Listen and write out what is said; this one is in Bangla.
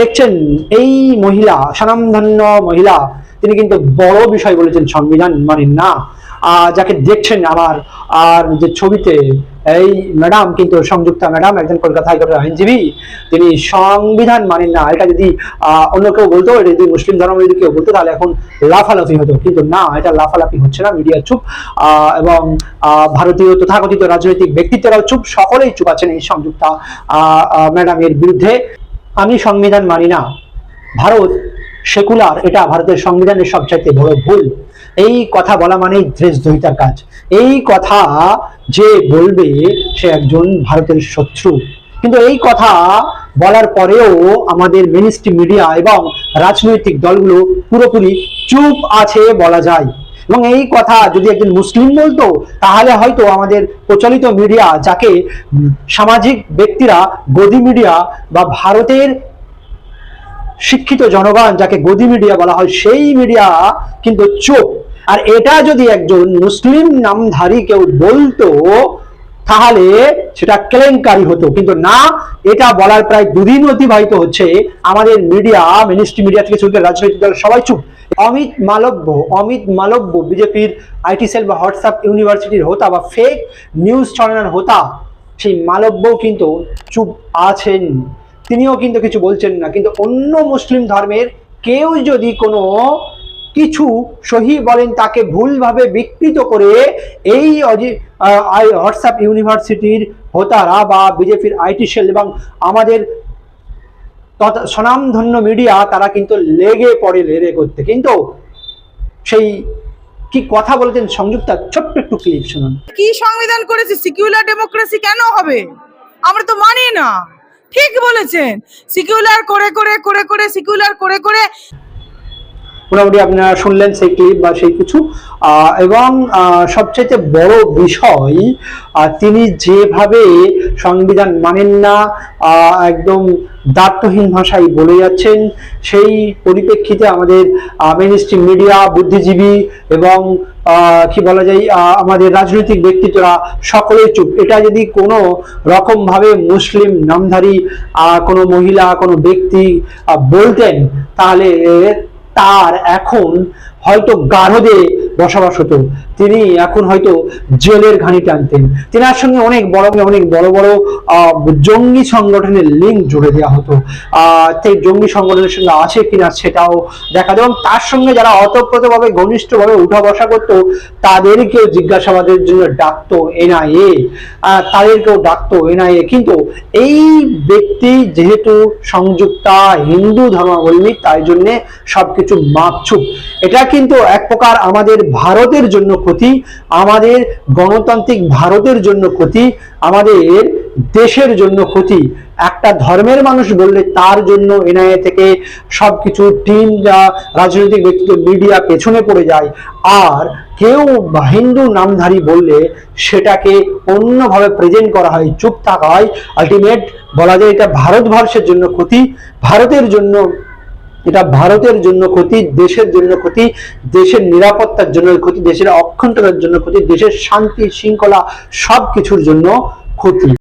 দেখছেন এই মহিলা, স্বনামধন্য মহিলা, তিনি কিন্তু বড় বিষয় বলেছেন সংবিধান মানেন না। যাকে দেখছেন আমার আর যে ছবিতে, এই ম্যাডাম কিন্তু সংযুক্তা, ম্যাডাম একজন কলকাতা হাইকোর্টের আইনজীবী, তিনি সংবিধান মানেন না। এটা যদি অন্য কেউ বলতো, এটা যদি মুসলিম ধর্ম যদি কেউ বলতো, তাহলে এখন লাফালাফি হতো। কিন্তু না, এটা লাফালাফি হচ্ছে না, মিডিয়া চুপ। এবং ভারতীয় তথাকথিত রাজনৈতিক ব্যক্তিত্বরাও চুপ। সকলেই চুপ আছেন এই সংযুক্তা ম্যাডামের বিরুদ্ধে। আমি সংবিধান মানি না। ভারত সেকুলার, এটা ভারতের সংবিধানের সবচাইতে বড় ভুল। এই কথা বলা মানেই দেশদ্রোহিতার কাজ। এই কথা যে বলবে সে একজন ভারতের শত্রু। কিন্তু এই কথা বলার পরেও আমাদের মিনিস্ট্রি মিডিয়া এবং রাজনৈতিক দলগুলো পুরোপুরি চুপ আছে বলা যায়। এবং এই কথা যদি একজন মুসলিম বলতো, তাহলে হয়তো আমাদের প্রচলিত মিডিয়া যাকে সামাজিক ব্যক্তিরা, গদি মিডিয়া বা ভারতের শিক্ষিত জনগণ যাকে গদি মিডিয়া বলা হয়, সেই মিডিয়া কিন্তু চোখ। আর এটা যদি একজন মুসলিম নামধারী কেউ বলতো, তাহলে সেটা কেলেঙ্কারি হতো। কিন্তু না, এটা বলার প্রায় দুদিন অতিবাহিত হচ্ছে আমাদের মিডিয়া মিনিস্ট্রি মিডিয়া থেকে শুরু করে রাজনৈতিক দল, সবাই চুপ। অমিত মালব্য অমিত মালব্য, বিজেপির আইটি সেল বা হোয়াটসঅ্যাপ ইউনিভার্সিটির হোতা বা ফেক নিউজ চ্যানেলের হোতা, সেই মালব্যও কিন্তু চুপ আছেন। তিনিও কিন্তু কিছু বলছেন না, কিন্তু অন্য মুসলিম ধর্মের কেউ যদি কোনো কিছু সহি বলেন, তাকে ভুলভাবে বিকৃত করে এই হোয়াটসঅ্যাপ ইউনিভার্সিটির হোতারা বা বিজেপির আইটি সেল এবং আমাদের স্বনামধন্য মিডিয়া তারা কিন্তু লেগে পড়ে লেরে করতে। কিন্তু সেই কি কথা বলেছেন সংযুক্তা? ছোট্ট একটু ক্লিপ শুনুন। কি সংবিধান করেছে? সিকিউলার ডেমোক্রেসি কেন হবে? আমরা তো মানি না। ঠিক বলেছেন। সিকিউলার করে করে করে করে সিকিউলার করে করে মোটামুটি আপনারা শুনলেন সেই ক্লিপ বা সেই কিছু। এবং সবচাইতে বড় বিষয় তিনি যেভাবে সংবিধান মানেন না একদম দায়িত্বহীন ভাষায় বলে যাচ্ছেন, সেই পরিপ্রেক্ষিতে আমাদের মেনস্ট্রি মিডিয়া বুদ্ধিজীবী এবং কি বলা যায় আমাদের রাজনৈতিক ব্যক্তিত্বরা সকলেই চুপ। এটা যদি কোনো রকমভাবে মুসলিম নামধারী কোনো মহিলা, কোনো ব্যক্তি বলতেন, তাহলে তার এখন হয়তো গারদে বসবাস হতো। তিনি এখন হয়তো জেলের ঘানি টানতেন। তেনার সঙ্গে অনেক বড় অনেক বড় বড় জঙ্গি সংগঠনের লিঙ্ক জুড়ে দেওয়া হতো। সেই জঙ্গি সংগঠনের সঙ্গে আছে কিনা সেটাও দেখা যায়। এবং তার সঙ্গে যারা অতপ্রতভাবে, ঘনিষ্ঠভাবে উঠা বসা করতো, তাদেরকেও জিজ্ঞাসাবাদের জন্য ডাকতো এনআইএ। তাদেরকেও ডাকতো এনআইএ। কিন্তু এই ব্যক্তি যেহেতু সংযুক্তা হিন্দু ধর্মাবলম্বী, তাই জন্যে সবকিছু মাপছুপ এটা কিন্তু এক প্রকার আমাদের ভারতের জন্য ক্ষতি, আমাদের গণতান্ত্রিক ভারতের জন্য ক্ষতি, আমাদের দেশের জন্য ক্ষতি। একটা ধর্মের মানুষ বললে তার জন্য এনআইএ থেকে সবকিছু টিম যা রাজনৈতিক ব্যক্তিত্ব মিডিয়া পেছনে পড়ে যায়। আর কেউ হিন্দু নামধারী বললে সেটাকে অন্যভাবে প্রেজেন্ট করা হয়, চুপ থাকা হয় আলটিমেট বলা যায় এটা ভারতবর্ষের জন্য ক্ষতি, ভারতের জন্য এটা ভারতের জন্য ক্ষতি, দেশের জন্য ক্ষতি, দেশের নিরাপত্তার জন্য ক্ষতি, দেশের অক্ষণতার জন্য ক্ষতি, দেশের শান্তি, শৃঙ্খলা সব কিছুর জন্য ক্ষতি।